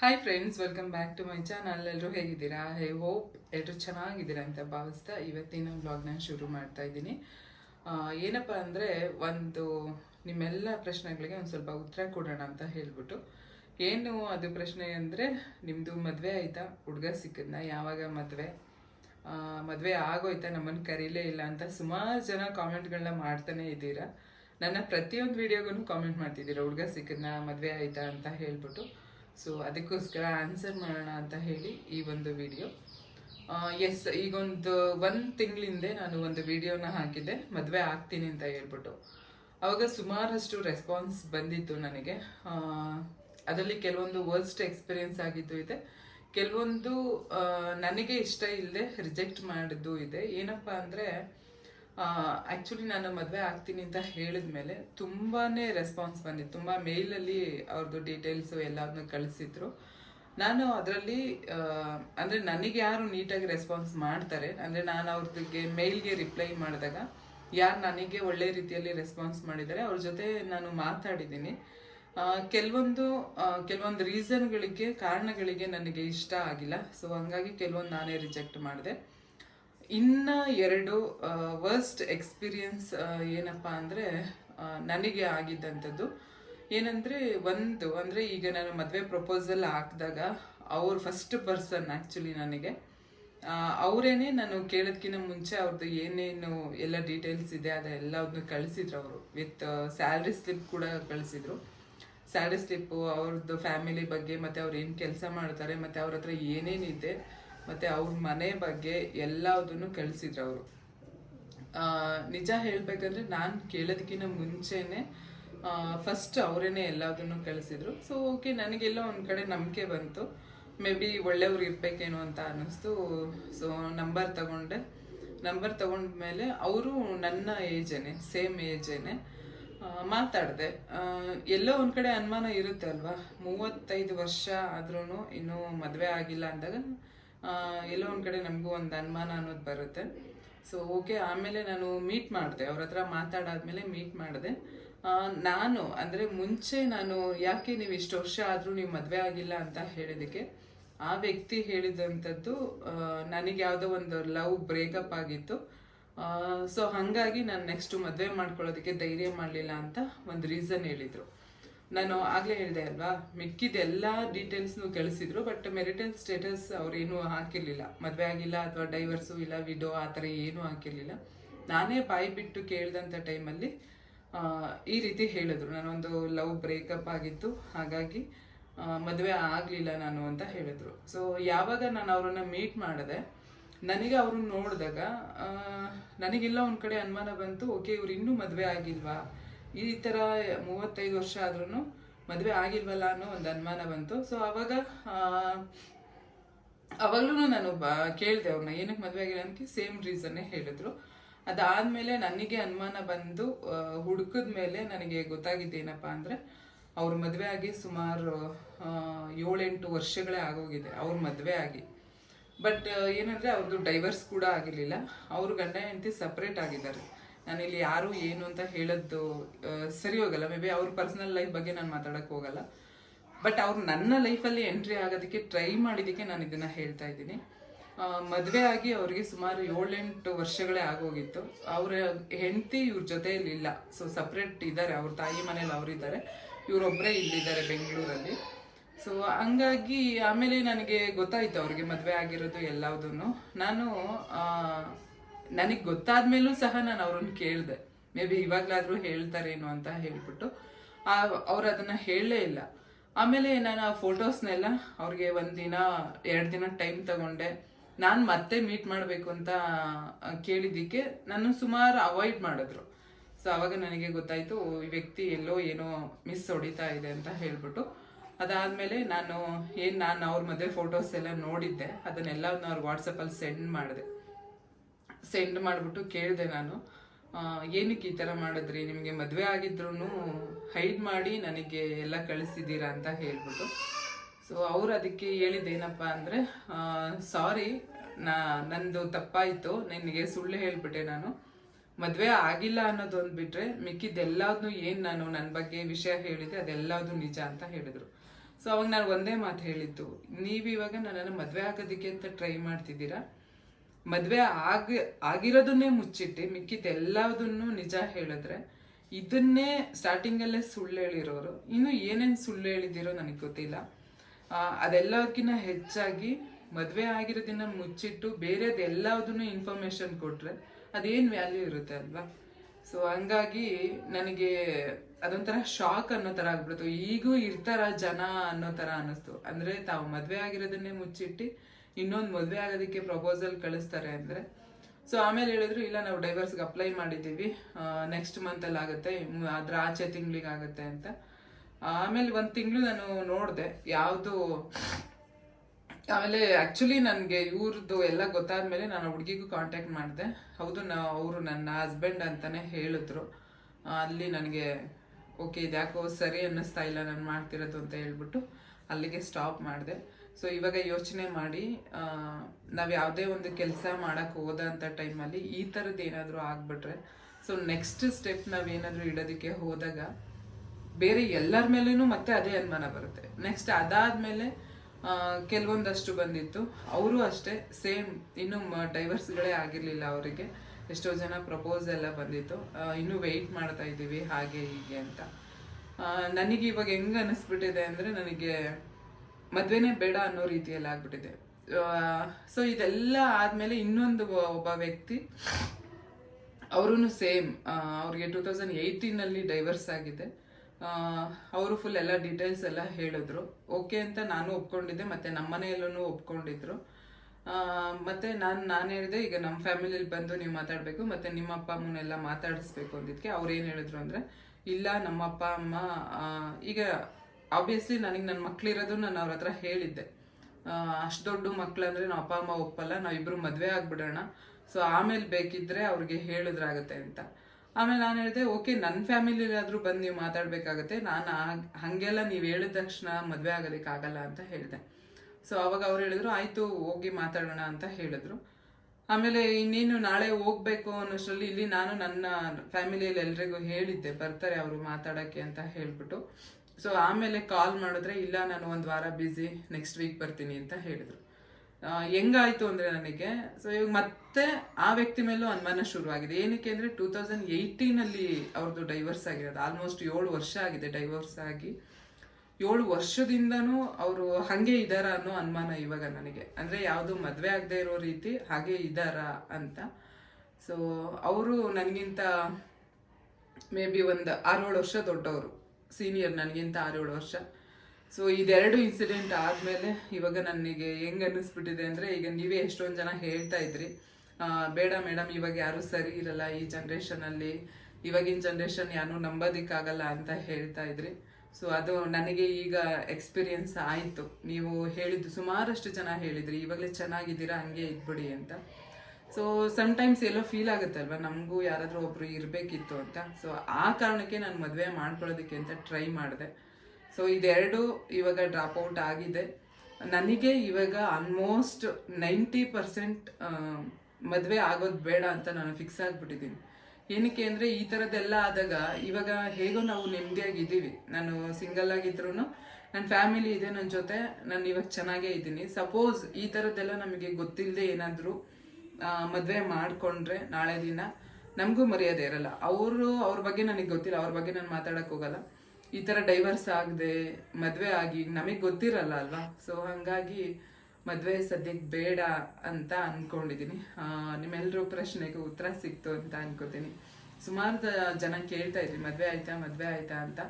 Hi friends welcome back to my channel ಎಲ್ಲರೂ ಹೇಗಿದ್ದೀರಾ? I hope ಎಲ್ಲರೂ ಚೆನ್ನಾಗಿದ್ದೀರಾ ಅಂತ ಭಾವಿಸ್ತಾ ಇವತ್ತಿನ ಬ್ಲಾಗ್ನ ಶುರು ಮಾಡ್ತಾ ಇದ್ದೀನಿ. ಏನಪ್ಪ ಅಂದರೆ ಒಂದು ನಿಮ್ಮೆಲ್ಲ ಪ್ರಶ್ನೆಗಳಿಗೆ ಒಂದು ಸ್ವಲ್ಪ ಉತ್ತರ ಕೊಡೋಣ ಅಂತ ಹೇಳ್ಬಿಟ್ಟು. ಏನು ಅದು ಪ್ರಶ್ನೆ ಅಂದರೆ ನಿಮ್ಮದು ಮದುವೆ ಆಯಿತಾ? ಹುಡುಗ ಸಿಕ್ಕದ್ನ? ಯಾವಾಗ ಮದುವೆ? ಮದುವೆ ಆಗೋಯ್ತಾ? ನಮ್ಮನ್ನು ಕರೀಲೇ ಇಲ್ಲ ಅಂತ ಸುಮಾರು ಜನ ಕಾಮೆಂಟ್ಗಳನ್ನ ಮಾಡ್ತಾನೆ ಇದ್ದೀರಾ. ನನ್ನ ಪ್ರತಿಯೊಂದು ವಿಡಿಯೋಗೂ ಕಾಮೆಂಟ್ ಮಾಡ್ತಿದ್ದೀರಾ? ಹುಡುಗ ಸಿಕ್ಕದ್ನ? ಮದುವೆ ಆಯಿತಾ? ಅಂತ ಹೇಳ್ಬಿಟ್ಟು. ಸೊ ಅದಕ್ಕೋಸ್ಕರ ಆನ್ಸರ್ ಮಾಡೋಣ ಅಂತ ಹೇಳಿ ಈ ಒಂದು ವಿಡಿಯೋ ಎಸ್ ಈಗೊಂದು ಒಂದು ತಿಂಗಳಿಂದೆ ನಾನು ಒಂದು ವಿಡಿಯೋನ ಹಾಕಿದ್ದೆ. ಮದುವೆ ಆಗ್ತೀನಿ ಅಂತ ಹೇಳ್ಬಿಟ್ಟು. ಅವಾಗ ಸುಮಾರಷ್ಟು ರೆಸ್ಪಾನ್ಸ್ ಬಂದಿತ್ತು ನನಗೆ. ಅದರಲ್ಲಿ ಕೆಲವೊಂದು ವರ್ಸ್ಟ್ ಎಕ್ಸ್ಪೀರಿಯನ್ಸ್ ಆಗಿದ್ದು ಇದೆ. ಕೆಲವೊಂದು ನನಗೆ ಇಷ್ಟ ಇಲ್ಲದೆ ರಿಜೆಕ್ಟ್ ಮಾಡಿದ್ದು ಇದೆ. ಏನಪ್ಪ ಅಂದರೆ ಆ್ಯಕ್ಚುಲಿ ನಾನು ಮದುವೆ ಆಗ್ತೀನಿ ಅಂತ ಹೇಳಿದ ಮೇಲೆ ತುಂಬಾ ರೆಸ್ಪಾನ್ಸ್ ಬಂದಿತ್ತು. ತುಂಬ ಮೇಲಲ್ಲಿ ಅವ್ರದ್ದು ಡೀಟೇಲ್ಸು ಎಲ್ಲದನ್ನು ಕಳಿಸಿದ್ರು. ನಾನು ಅದರಲ್ಲಿ ಅಂದರೆ ನನಗೆ ಯಾರು ನೀಟಾಗಿ ರೆಸ್ಪಾನ್ಸ್ ಮಾಡ್ತಾರೆ, ಅಂದರೆ ನಾನು ಅವ್ರದ್ದಿಗೆ ಮೇಲ್ಗೆ ರಿಪ್ಲೈ ಮಾಡಿದಾಗ ಯಾರು ನನಗೆ ಒಳ್ಳೆ ರೀತಿಯಲ್ಲಿ ರೆಸ್ಪಾನ್ಸ್ ಮಾಡಿದ್ದಾರೆ, ಅವ್ರ ಜೊತೆ ನಾನು ಮಾತಾಡಿದ್ದೀನಿ. ಕೆಲವೊಂದು ಕೆಲವೊಂದು ರೀಸನ್ಗಳಿಗೆ ಕಾರಣಗಳಿಗೆ ನನಗೆ ಇಷ್ಟ ಆಗಿಲ್ಲ. ಸೊ ಹಂಗಾಗಿ ಕೆಲವೊಂದು ನಾನೇ ರಿಜೆಕ್ಟ್ ಮಾಡಿದೆ. ಇನ್ನ ಎರಡು ವರ್ಸ್ಟ್ ಎಕ್ಸ್ಪೀರಿಯನ್ಸ್ ಏನಪ್ಪ ಅಂದರೆ ನನಗೆ ಆಗಿದ್ದಂಥದ್ದು. ಏನಂದರೆ, ಒಂದು, ಅಂದರೆ ಈಗ ನಾನು ಮದುವೆ ಪ್ರಪೋಸಲ್ ಹಾಕಿದಾಗ ಅವ್ರು ಫಸ್ಟ್ ಪರ್ಸನ್ ಆ್ಯಕ್ಚುಲಿ ನನಗೆ. ಅವರೇನೆ ನಾನು ಕೇಳೋದಕ್ಕಿಂತ ಮುಂಚೆ ಅವ್ರದ್ದು ಏನೇನು ಎಲ್ಲ ಡೀಟೇಲ್ಸ್ ಇದೆ ಅದೆಲ್ಲದನ್ನು ಕಳಿಸಿದ್ರು ಅವರು. ವಿತ್ ಸ್ಯಾಲ್ರಿ ಸ್ಲಿಪ್ ಕೂಡ ಕಳಿಸಿದ್ರು. ಸ್ಯಾಲ್ರಿ ಸ್ಲಿಪ್ಪು ಅವ್ರದ್ದು ಫ್ಯಾಮಿಲಿ ಬಗ್ಗೆ ಮತ್ತು ಅವ್ರು ಏನು ಕೆಲಸ ಮಾಡ್ತಾರೆ, ಮತ್ತು ಅವ್ರ ಹತ್ರ ಏನೇನಿದೆ ಮತ್ತು ಅವ್ರ ಮನೆ ಬಗ್ಗೆ ಎಲ್ಲದನ್ನು ಕಳಿಸಿದ್ರು ಅವರು. ನಿಜ ಹೇಳಬೇಕಂದ್ರೆ ನಾನು ಕೇಳೋದಕ್ಕಿಂತ ಮುಂಚೆನೆ ಫಸ್ಟ್ ಅವರೇನೆ ಎಲ್ಲದನ್ನು ಕಳಿಸಿದ್ರು. ಸೊ ಓಕೆ ನನಗೆಲ್ಲ ಒಂದು ಕಡೆ ನಂಬಿಕೆ ಬಂತು. ಮೇ ಬಿ ಒಳ್ಳೆಯವ್ರು ಇರಬೇಕೇನೋ ಅಂತ ಅನ್ನಿಸ್ತು. ಸೊ ನಂಬರ್ ತಗೊಂಡೆ. ನಂಬರ್ ತಗೊಂಡ್ಮೇಲೆ ಅವರು ನನ್ನ ಏಜೇನೆ ಸೇಮ್ ಏಜೇನೆ. ಮಾತಾಡಿದೆ. ಎಲ್ಲೋ ಒಂದು ಕಡೆ ಅನುಮಾನ ಇರುತ್ತೆ ಅಲ್ವಾ? ಮೂವತ್ತೈದು ವರ್ಷ ಆದ್ರೂ ಇನ್ನೂ ಮದುವೆ ಆಗಿಲ್ಲ ಅಂದಾಗ ಎಲ್ಲೋ ಒಂದು ಕಡೆ ನಮಗೂ ಒಂದು ಅನುಮಾನ ಅನ್ನೋದು ಬರುತ್ತೆ. ಸೊ ಓಕೆ ಆಮೇಲೆ ನಾನು ಮೀಟ್ ಮಾಡಿದೆ. ಅವ್ರ ಹತ್ರ ಮಾತಾಡಾದ್ಮೇಲೆ ಮೀಟ್ ಮಾಡಿದೆ. ನಾನು, ಅಂದರೆ ಮುಂಚೆ ನಾನು, ಯಾಕೆ ನೀವು ಇಷ್ಟು ವರ್ಷ ಆದರೂ ನೀವು ಮದುವೆ ಆಗಿಲ್ಲ ಅಂತ ಹೇಳಿದಕ್ಕೆ ಆ ವ್ಯಕ್ತಿ ಹೇಳಿದಂಥದ್ದು ನನಗೆ ಯಾವುದೋ ಒಂದು ಲವ್ ಬ್ರೇಕಪ್ ಆಗಿತ್ತು. ಸೊ ಹಾಗಾಗಿ ನಾನು ನೆಕ್ಸ್ಟ್ ಮದುವೆ ಮಾಡ್ಕೊಳ್ಳೋದಕ್ಕೆ ಧೈರ್ಯ ಮಾಡಲಿಲ್ಲ ಅಂತ ಒಂದು ರೀಸನ್ ಹೇಳಿದರು. ನಾನು ಆಗಲೇ ಹೇಳಿದೆ ಅಲ್ವಾ? ಮಿಕ್ಕಿದ ಎಲ್ಲ ಡೀಟೇಲ್ಸ್ನು ಕಳಿಸಿದ್ರು ಬಟ್ ಮೆರಿಟಲ್ ಸ್ಟೇಟಸ್ ಅವರೇನು ಹಾಕಿರಲಿಲ್ಲ. ಮದುವೆ ಆಗಿಲ್ಲ ಅಥವಾ ಡೈವರ್ಸು ಇಲ್ಲ ವಿಡೋ ಆ ಥರ ಏನೂ ಹಾಕಿರಲಿಲ್ಲ. ನಾನೇ ಬಾಯಿ ಬಿಟ್ಟು ಕೇಳಿದಂಥ ಟೈಮಲ್ಲಿ ಈ ರೀತಿ ಹೇಳಿದ್ರು. ನಾನೊಂದು ಲವ್ ಬ್ರೇಕಪ್ ಆಗಿತ್ತು. ಹಾಗಾಗಿ ಮದುವೆ ಆಗಲಿಲ್ಲ ನಾನು ಅಂತ ಹೇಳಿದ್ರು. ಸೊ ಯಾವಾಗ ನಾನು ಅವರನ್ನು ಮೀಟ್ ಮಾಡಿದೆ, ನನಗೆ ಅವ್ರನ್ನ ನೋಡಿದಾಗ ನನಗೆಲ್ಲ ಒಂದು ಕಡೆ ಅನುಮಾನ ಬಂತು ಓಕೆ ಇವ್ರು ಇನ್ನೂ ಮದುವೆ ಆಗಿಲ್ವಾ? ಈ ಥರ ಮೂವತ್ತೈದು ವರ್ಷ ಆದ್ರೂ ಮದುವೆ ಆಗಿಲ್ವಲ್ಲ ಅನ್ನೋ ಒಂದು ಅನುಮಾನ ಬಂತು. ಸೊ ಅವಾಗ ಅವಾಗಲೂ ನಾನು ಬ, ಕೇಳಿದೆ ಅವ್ರನ್ನ ಏನಕ್ಕೆ ಮದುವೆ ಆಗಿಲ್ಲ? ಅಂತ ಸೇಮ್ ರೀಸನ್ನೇ ಹೇಳಿದ್ರು. ಅದಾದಮೇಲೆ ನನಗೆ ಅನುಮಾನ ಬಂದು ಹುಡುಕಿದ ಮೇಲೆ ನನಗೆ ಗೊತ್ತಾಗಿದ್ದೇನಪ್ಪ ಅಂದರೆ, ಅವ್ರ ಮದುವೆ ಆಗಿ ಸುಮಾರು ಏಳೆಂಟು ವರ್ಷಗಳೇ ಆಗೋಗಿದೆ, ಅವ್ರ ಮದುವೆ ಆಗಿ. ಬಟ್ ಏನಂದರೆ ಅವ್ರದ್ದು ಡೈವರ್ಸ್ ಕೂಡ ಆಗಿರಲಿಲ್ಲ. ಅವ್ರ ಗಂಡ ಹೆಂಡತಿ ಸಪ್ರೇಟ್ ಆಗಿದ್ದಾರೆ. ನಾನಿಲ್ಲಿ ಯಾರು ಏನು ಅಂತ ಹೇಳೋದು ಸರಿ ಹೋಗಲ್ಲ. ಮೇ ಬಿ ಅವ್ರ ಪರ್ಸನಲ್ ಲೈಫ್ ಬಗ್ಗೆ ನಾನು ಮಾತಾಡೋಕ್ಕೆ ಹೋಗಲ್ಲ. ಬಟ್ ಅವ್ರು ನನ್ನ ಲೈಫಲ್ಲಿ ಎಂಟ್ರಿ ಆಗೋದಕ್ಕೆ ಟ್ರೈ ಮಾಡಿದ್ದಕ್ಕೆ ನಾನು ಇದನ್ನು ಹೇಳ್ತಾ ಇದ್ದೀನಿ. ಮದುವೆ ಆಗಿ ಅವ್ರಿಗೆ ಸುಮಾರು ಏಳೆಂಟು ವರ್ಷಗಳೇ ಆಗೋಗಿತ್ತು. ಅವರ ಹೆಂಡತಿ ಇವ್ರ ಜೊತೆಯಲ್ಲಿ ಇಲ್ಲ. ಸೊ ಸಪ್ರೇಟ್ ಇದ್ದಾರೆ. ಅವ್ರ ತಾಯಿ ಮನೇಲಿ ಅವರಿದ್ದಾರೆ ಇವರೊಬ್ಬರೇ ಇಲ್ಲಿದ್ದಾರೆ ಬೆಂಗಳೂರಲ್ಲಿ. ಸೊ ಹಂಗಾಗಿ ಆಮೇಲೆ ನನಗೆ ಗೊತ್ತಾಯಿತು ಅವ್ರಿಗೆ ಮದುವೆ ಆಗಿರೋದು ಎಲ್ಲದನ್ನು ನಾನು ನನಗೆ ಗೊತ್ತಾದ್ಮೇಲೂ ಸಹ ನಾನು ಅವ್ರನ್ನ ಕೇಳಿದೆ. ಮೇ ಬಿ ಇವಾಗಲಾದರೂ ಹೇಳ್ತಾರೇನೋ ಅಂತ ಹೇಳ್ಬಿಟ್ಟು. ಅವ್ರು ಅದನ್ನು ಹೇಳಲೇ ಇಲ್ಲ. ಆಮೇಲೆ ನಾನು ಆ ಫೋಟೋಸ್ನೆಲ್ಲ ಅವ್ರಿಗೆ ಒಂದಿನ ಎರಡು ದಿನ ಟೈಮ್ ತಗೊಂಡೆ. ನಾನು ಮತ್ತೆ ಮೀಟ್ ಮಾಡಬೇಕು ಅಂತ ಕೇಳಿದ್ದಕ್ಕೆ ನಾನು ಸುಮಾರು ಅವಾಯ್ಡ್ ಮಾಡಿದ್ರು. ಸೊ ಅವಾಗ ನನಗೆ ಗೊತ್ತಾಯ್ತು ಈ ವ್ಯಕ್ತಿ ಎಲ್ಲೋ ಏನೋ ಮಿಸ್ ಹೊಡಿತಾ ಇದೆ ಅಂತ ಹೇಳ್ಬಿಟ್ಟು. ಅದಾದಮೇಲೆ ನಾನು ಏನು ನಾನು ಅವ್ರ ಮದುವೆ ಫೋಟೋಸ್ ಎಲ್ಲ ನೋಡಿದ್ದೆ. ಅದನ್ನೆಲ್ಲ ಅವ್ರ ವಾಟ್ಸಪ್ಪಲ್ಲಿ ಸೆಂಡ್ ಮಾಡಿದೆ. ಸೆಂಡ್ ಮಾಡಿಬಿಟ್ಟು ಕೇಳಿದೆ ನಾನು. ಏನಕ್ಕೆ ಈ ಥರ ಮಾಡಿದ್ರಿ? ನಿಮಗೆ ಮದುವೆ ಆಗಿದ್ರು ಹೈಡ್ ಮಾಡಿ ನನಗೆ ಎಲ್ಲ ಕಳಿಸಿದ್ದೀರಾ ಅಂತ ಹೇಳ್ಬಿಟ್ಟು. ಸೊ ಅವ್ರು ಅದಕ್ಕೆ ಹೇಳಿದ್ದೇನಪ್ಪ ಅಂದರೆ ಸಾರಿ ನಾ, ನಂದು ತಪ್ಪಾಯಿತು. ನಿನಗೆ ಸುಳ್ಳು ಹೇಳಿಬಿಟ್ಟೆ ನಾನು. ಮದುವೆ ಆಗಿಲ್ಲ ಅನ್ನೋದೊಂದು ಬಿಟ್ಟರೆ ಮಿಕ್ಕಿದ್ದೆಲ್ಲದನ್ನು ಏನು ನಾನು ನನ್ನ ಬಗ್ಗೆ ವಿಷಯ ಹೇಳಿದೆ ಅದೆಲ್ಲದು ನಿಜ ಅಂತ ಹೇಳಿದರು. ಸೊ ಅವಾಗ ನಾನು ಒಂದೇ ಮಾತು ಹೇಳಿದ್ದು, ನೀವಿವಾಗ ನನ್ನನ್ನು ಮದುವೆ ಆಗೋದಕ್ಕೆ ಅಂತ ಟ್ರೈ ಮಾಡ್ತಿದ್ದೀರಾ? ಮದುವೆ ಆಗಿ, ಆಗಿರೋದನ್ನೇ ಮುಚ್ಚಿಟ್ಟು ಮಿಕ್ಕಿದ್ದೆಲ್ಲದನ್ನು ನಿಜ ಹೇಳಿದ್ರೆ ಇದನ್ನೇ ಸ್ಟಾರ್ಟಿಂಗಲ್ಲೇ ಸುಳ್ಳು ಹೇಳಿರೋರು. ಇನ್ನು ಏನೇನು ಸುಳ್ಳು ಹೇಳಿದಿರೋ ನನಗೆ ಗೊತ್ತಿಲ್ಲ. ಅದೆಲ್ಲದಕ್ಕಿಂತ ಹೆಚ್ಚಾಗಿ ಮದುವೆ ಆಗಿರೋದನ್ನ ಮುಚ್ಚಿಟ್ಟು ಬೇರೆದು ಎಲ್ಲದನ್ನು ಇನ್ಫಾರ್ಮೇಶನ್ ಕೊಟ್ರೆ ಅದೇನು ವ್ಯಾಲ್ಯೂ ಇರುತ್ತೆ ಅಲ್ವಾ? ಸೊ ಹಂಗಾಗಿ ನನಗೆ ಅದೊಂಥರ ಶಾಕ್ ಅನ್ನೋ ಥರ ಆಗ್ಬಿಡ್ತು. ಈಗೂ ಇರ್ತಾರ ಜನ ಅನ್ನೋ ಥರ ಅನ್ನಿಸ್ತು. ಅಂದರೆ ತಾವು ಮದುವೆ ಆಗಿರೋದನ್ನೇ ಮುಚ್ಚಿಟ್ಟು ಇನ್ನೊಂದು ಮದುವೆ ಆಗೋದಕ್ಕೆ ಪ್ರಪೋಸಲ್ ಕಳಿಸ್ತಾರೆ ಅಂದರೆ. ಸೊ ಆಮೇಲೆ ಹೇಳಿದ್ರು, ಇಲ್ಲ, ನಾವು ಡೈವರ್ಸ್ಗೆ ಅಪ್ಲೈ ಮಾಡಿದ್ದೀವಿ. ನೆಕ್ಸ್ಟ್ ಮಂತಲ್ಲಿ ಆಗುತ್ತೆ. ಅದರ ಆಚೆ ತಿಂಗ್ಳಿಗೆ ಆಗುತ್ತೆ ಅಂತ. ಆಮೇಲೆ ಒಂದು ತಿಂಗಳು ನಾನು ನೋಡಿದೆ. ಯಾವುದು, ಆಮೇಲೆ ಆ್ಯಕ್ಚುಲಿ ನನಗೆ ಇವ್ರದ್ದು ಎಲ್ಲ ಗೊತ್ತಾದ್ಮೇಲೆ ನಾನು ಹುಡುಗಿಗೂ ಕಾಂಟ್ಯಾಕ್ಟ್ ಮಾಡಿದೆ. ಹೌದು, ನಾ, ಅವರು ನನ್ನ ಹಸ್ಬೆಂಡ್ ಅಂತಲೇ ಹೇಳಿದ್ರು. ಅಲ್ಲಿ ನನಗೆ ಓಕೆ ಇದ್ಯಾಕೋ ಸರಿ ಅನ್ನಿಸ್ತಾ ಇಲ್ಲ, ನಾನು ಮಾಡ್ತಿರೋದು ಅಂತ ಹೇಳ್ಬಿಟ್ಟು ಅಲ್ಲಿಗೆ ಸ್ಟಾಪ್ ಮಾಡಿದೆ. ಸೊ ಇವಾಗ ಯೋಚನೆ ಮಾಡಿ ನಾವು ಯಾವುದೇ ಒಂದು ಕೆಲಸ ಮಾಡೋಕ್ಕೆ ಹೋದಂಥ ಟೈಮಲ್ಲಿ ಈ ಥರದ್ದು ಏನಾದರೂ ಆಗಿಬಿಟ್ರೆ ಸೊ ನೆಕ್ಸ್ಟ್ ಸ್ಟೆಪ್ ನಾವೇನಾದರೂ ಇಡೋದಕ್ಕೆ ಹೋದಾಗ, ಬೇರೆ ಎಲ್ಲರ ಮೇಲೂ ಮತ್ತೆ ಅದೇ ಅನುಮಾನ ಬರುತ್ತೆ. ನೆಕ್ಸ್ಟ್ ಅದಾದ ಮೇಲೆ ಕೆಲವೊಂದಷ್ಟು ಬಂದಿತ್ತು. ಅವರು ಅಷ್ಟೇ ಸೇಮ್ ಇನ್ನು ಡೈವರ್ಸ್ಗಳೇ ಆಗಿರಲಿಲ್ಲ ಅವರಿಗೆ. ಎಷ್ಟೋ ಜನ ಪ್ರಪೋಸ್ ಎಲ್ಲ ಬಂದಿತ್ತು. ಇನ್ನೂ ವೆಯ್ಟ್ ಮಾಡ್ತಾ ಇದ್ದೀವಿ ಹಾಗೆ ಹೀಗೆ ಅಂತ. ನನಗೆ ಇವಾಗ ಹೆಂಗೆ ಅನಿಸ್ಬಿಟ್ಟಿದೆ ಅಂದರೆ, ನನಗೆ ಮದ್ವೆನೇ ಬೇಡ ಅನ್ನೋ ರೀತಿಯಲ್ಲಿ ಆಗ್ಬಿಟ್ಟಿದೆ. ಸೊ ಇದೆಲ್ಲ ಆದಮೇಲೆ ಇನ್ನೊಂದು ಒಬ್ಬ ವ್ಯಕ್ತಿ ಅವರೂ ಸೇಮ್. ಅವ್ರಿಗೆ ಟೂ ತೌಸಂಡ್ ಏಯ್ಟೀನಲ್ಲಿ ಡೈವರ್ಸ್ ಆಗಿದೆ. ಅವರು ಫುಲ್ ಎಲ್ಲ ಡೀಟೇಲ್ಸ್ ಎಲ್ಲ ಹೇಳಿದ್ರು. ಓಕೆ ಅಂತ ನಾನು ಒಪ್ಕೊಂಡಿದ್ದೆ, ಮತ್ತು ನಮ್ಮ ಮನೆಯಲ್ಲೂ ಒಪ್ಕೊಂಡಿದ್ರು. ಮತ್ತೆ ನಾನು ನಾನು ಹೇಳಿದೆ, ಈಗ ನಮ್ಮ ಫ್ಯಾಮಿಲಿಯಲ್ಲಿ ಬಂದು ನೀವು ಮಾತಾಡಬೇಕು, ಮತ್ತು ನಿಮ್ಮ ಅಪ್ಪ ಅಮ್ಮನೆಲ್ಲ ಮಾತಾಡಿಸ್ಬೇಕು ಅಂದಿದ್ದಕ್ಕೆ ಅವ್ರು ಏನು ಹೇಳಿದ್ರು ಅಂದರೆ, ಇಲ್ಲ, ನಮ್ಮ ಅಪ್ಪ, ಅಮ್ಮ ಈಗ ಆಬ್ವಿಯಸ್ಲಿ ನನಗೆ ನನ್ನ ಮಕ್ಳಿರೋದು ನಾನು ಅವ್ರ ಹತ್ರ ಹೇಳಿದ್ದೆ. ಅಷ್ಟು ದೊಡ್ಡ ಮಕ್ಕಳಂದ್ರೆ ನಾವು ಅಪ್ಪ, ಅಮ್ಮ ಒಪ್ಪಲ್ಲ, ನಾವಿಬ್ರು ಮದುವೆ ಆಗ್ಬಿಡೋಣ. ಸೊ ಆಮೇಲೆ ಬೇಕಿದ್ರೆ ಅವ್ರಿಗೆ ಹೇಳಿದ್ರಾಗತ್ತೆ ಅಂತ. ಆಮೇಲೆ ನಾನು ಹೇಳಿದೆ, ಓಕೆ ನನ್ನ ಫ್ಯಾಮಿಲಿಲಾದರೂ ಬಂದು ನೀವು ಮಾತಾಡಬೇಕಾಗತ್ತೆ. ನಾನು ಹಾಗೆಲ್ಲ ನೀವು ಹೇಳಿದ ತಕ್ಷಣ ಮದುವೆ ಆಗೋದಕ್ಕೆ ಆಗಲ್ಲ ಅಂತ ಹೇಳಿದೆ. ಸೊ ಅವಾಗ ಅವ್ರು ಹೇಳಿದ್ರು, ಆಯಿತು, ಹೋಗಿ ಮಾತಾಡೋಣ ಅಂತ ಹೇಳಿದ್ರು. ಆಮೇಲೆ ಇನ್ನೇನು ನಾಳೆ ಹೋಗ್ಬೇಕು ಅನ್ನೋಷ್ಟರಲ್ಲಿ ಇಲ್ಲಿ ನಾನು ನನ್ನ ಫ್ಯಾಮಿಲಿಯಲ್ಲಿ ಎಲ್ರಿಗೂ ಹೇಳಿದ್ದೆ, ಬರ್ತಾರೆ ಅವರು ಮಾತಾಡೋಕ್ಕೆ ಅಂತ ಹೇಳ್ಬಿಟ್ಟು. ಸೊ ಆಮೇಲೆ ಕಾಲ್ ಮಾಡಿದ್ರೆ, ಇಲ್ಲ, ನಾನು ಒಂದು ವಾರ ಬ್ಯುಸಿ ನೆಕ್ಸ್ಟ್ ವೀಕ್ ಬರ್ತೀನಿ ಅಂತ ಹೇಳಿದ್ರು. ಹೆಂಗಾಯಿತು ಅಂದ್ರೆ ನನಗೆ ಸೊ ಇವಾಗ ಮತ್ತೆ ಆ ವ್ಯಕ್ತಿ ಮೇಲೂ ಅನುಮಾನ ಶುರುವಾಗಿದೆ. ಏನಕ್ಕೆ ಅಂದ್ರೆ ಟೂ ತೌಸಂಡ್ ಏಯ್ಟೀನಲ್ಲಿ ಅವ್ರದ್ದು ಡೈವರ್ಸ್ ಆಗಿರೋದು. ಆಲ್ಮೋಸ್ಟ್ ಏಳು ವರ್ಷ ಆಗಿದೆ ಡೈವರ್ಸ್ ಆಗಿ. ಏಳು ವರ್ಷದಿಂದನೂ ಅವರು ಹಾಗೆ ಇದಾರ ಅನ್ನೋ ಅನುಮಾನ ಇವಾಗ ನನಗೆ. ಅಂದ್ರೆ ಯಾವುದು ಮದುವೆ ಆಗದೆ ಇರೋ ರೀತಿ ಹಾಗೆ ಇದಾರ ಅಂತ. ಸೊ ಅವರು ನನಗಿಂತ ಮೇ ಬಿ ಒಂದು ಆರೇಳು ವರ್ಷ ದೊಡ್ಡವರು. ಸೀನಿಯರ್ ನನಗಿಂತ ಆರೇಳು ವರ್ಷ. ಸೊ ಇದೆರಡು ಇನ್ಸಿಡೆಂಟ್ ಆದಮೇಲೆ ಇವಾಗ ನನಗೆ ಹೆಂಗೆ ಅನ್ನಿಸ್ಬಿಟ್ಟಿದೆ ಅಂದರೆ ಈಗ ನೀವೇ ಎಷ್ಟೊಂದು ಜನ ಹೇಳ್ತಾ ಇದ್ರಿ ಬೇಡ ಮೇಡಮ್ ಇವಾಗ ಯಾರು ಸರಿ ಇರಲ್ಲ, ಈ ಜನ್ರೇಷನಲ್ಲಿ ಇವಾಗಿನ ಜನ್ರೇಷನ್ ಯಾರು ನಂಬೋದಿಕ್ಕಾಗಲ್ಲ ಅಂತ ಹೇಳ್ತಾ ಇದ್ರಿ. ಸೊ ಅದು ನನಗೆ ಈಗ ಎಕ್ಸ್ಪೀರಿಯನ್ಸ್ ಆಯಿತು. ನೀವು ಹೇಳಿದ್ದು ಸುಮಾರಷ್ಟು ಜನ ಹೇಳಿದ್ರಿ, ಇವಾಗಲೇ ಚೆನ್ನಾಗಿದ್ದೀರಾ, ಹಂಗೆ ಇದ್ಬಿಡಿ ಅಂತ. ಸೊ ಟೈಮ್ಸ್ ಎಲ್ಲೋ ಫೀಲ್ ಆಗುತ್ತಲ್ವ? ನಮಗೂ ಯಾರಾದರೂ ಒಬ್ರು ಇರಬೇಕಿತ್ತು ಅಂತ. ಸೊ ಆ ಕಾರಣಕ್ಕೆ ನಾನು ಮದುವೆ ಮಾಡ್ಕೊಳ್ಳೋದಕ್ಕೆ ಅಂತ ಟ್ರೈ ಮಾಡಿದೆ. ಸೊ ಇದೆರಡು ಇವಾಗ ಡ್ರಾಪ್ ಔಟ್ ಆಗಿದೆ. ನನಗೆ ಇವಾಗ ಆಲ್ಮೋಸ್ಟ್ ನೈಂಟಿ ಪರ್ಸೆಂಟ್ ಮದುವೆ ಆಗೋದು ಬೇಡ ಅಂತ ನಾನು ಫಿಕ್ಸ್ ಆಗಿಬಿಟ್ಟಿದ್ದೀನಿ. ಏನಕ್ಕೆ ಅಂದರೆ ಈ ಥರದ್ದೆಲ್ಲ ಆದಾಗ ಇವಾಗ ಹೇಗೋ ನಾವು ನೆಮ್ಮದಿಯಾಗಿದ್ದೀವಿ. ನಾನು ಸಿಂಗಲ್ ಆಗಿದ್ರು ನನ್ನ ಫ್ಯಾಮಿಲಿ ಇದೆ ನನ್ನ ಜೊತೆ. ನಾನು ಇವಾಗ ಚೆನ್ನಾಗೇ ಇದ್ದೀನಿ. ಸಪೋಸ್ ಈ ಥರದ್ದೆಲ್ಲ ನಮಗೆ ಗೊತ್ತಿಲ್ಲದೆ ಏನಾದರೂ ಮದುವೆ ಮಾಡಿಕೊಂಡ್ರೆ ನಾಳೆ ದಿನ ನಮಗೂ ಮರ್ಯಾದೆ ಇರಲ್ಲ. ಅವರು, ಅವ್ರ ಬಗ್ಗೆ ನನಗೆ ಗೊತ್ತಿಲ್ಲ, ಅವ್ರ ಬಗ್ಗೆ ನಾನು ಮಾತಾಡಕ್ಕೆ ಹೋಗಲ್ಲ. ಈ ಥರ ಡೈವರ್ಸ್ ಆಗದೆ, ಮದುವೆ ಆಗಿ, ನಮಗೆ ಗೊತ್ತಿರಲ್ಲ ಅಲ್ವಾ? ಸೊ ಹಾಗಾಗಿ ಮದುವೆ ಸದ್ಯಕ್ಕೆ ಬೇಡ ಅಂತ ಅಂದ್ಕೊಂಡಿದ್ದೀನಿ ನಿಮ್ಮೆಲ್ಲರೂ ಪ್ರಶ್ನೆಗೆ ಉತ್ತರ ಸಿಕ್ತು ಅಂತ ಅನ್ಕೋತೀನಿ. ಸುಮಾರು ಜನ ಕೇಳ್ತಾ ಇದ್ರಿ, ಮದುವೆ ಆಯ್ತಾ ಮದುವೆ ಆಯ್ತಾ ಅಂತ.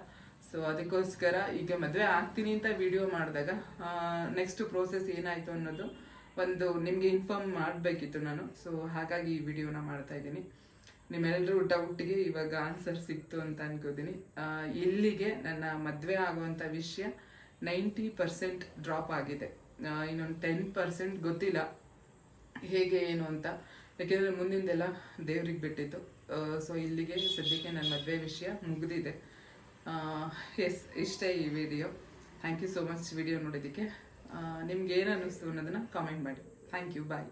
ಸೊ ಅದಕ್ಕೋಸ್ಕರ ಈಗ ಮದುವೆ ಆಗ್ತೀನಿ ಅಂತ ವಿಡಿಯೋ ಮಾಡಿದಾಗ ನೆಕ್ಸ್ಟ್ ಪ್ರೋಸೆಸ್ ಏನಾಯ್ತು ಅನ್ನೋದು ಒಂದು ನಿಮಗೆ ಇನ್ಫಾರ್ಮ್ ಮಾಡಬೇಕಿತ್ತು ನಾನು. ಸೊ ಹಾಗಾಗಿ ಈ ವಿಡಿಯೋನ ಮಾಡ್ತಾ ಇದ್ದೀನಿ. ನಿಮ್ಮೆಲ್ಲರೂ ಡೌಟ್ಗೆ ಇವಾಗ ಆನ್ಸರ್ ಸಿಕ್ತು ಅಂತ ಅನ್ಕೋತೀನಿ. ಇಲ್ಲಿಗೆ ನನ್ನ ಮದುವೆ ಆಗುವಂಥ ವಿಷಯ ನೈಂಟಿ ಪರ್ಸೆಂಟ್ ಡ್ರಾಪ್ ಆಗಿದೆ. ಇನ್ನೊಂದು ಟೆನ್ ಪರ್ಸೆಂಟ್ ಗೊತ್ತಿಲ್ಲ ಹೇಗೆ ಏನು ಅಂತ. ಯಾಕೆಂದರೆ ಮುಂದಿಂದೆಲ್ಲ ದೇವ್ರಿಗೆ ಬಿಟ್ಟಿತ್ತು. ಸೊ ಇಲ್ಲಿಗೆ ಸದ್ಯಕ್ಕೆ ನನ್ನ ಮದುವೆ ವಿಷಯ ಮುಗಿದಿದೆ. ಎಸ್ ಇಷ್ಟೇ ಈ video. Thank you so much video ನೋಡೋದಕ್ಕೆ ನಿಮ್ಗೆ ಏನು ಅನ್ನಿಸ್ತು ಅನ್ನೋದನ್ನ ಕಾಮೆಂಟ್ ಮಾಡಿ. Thank you bye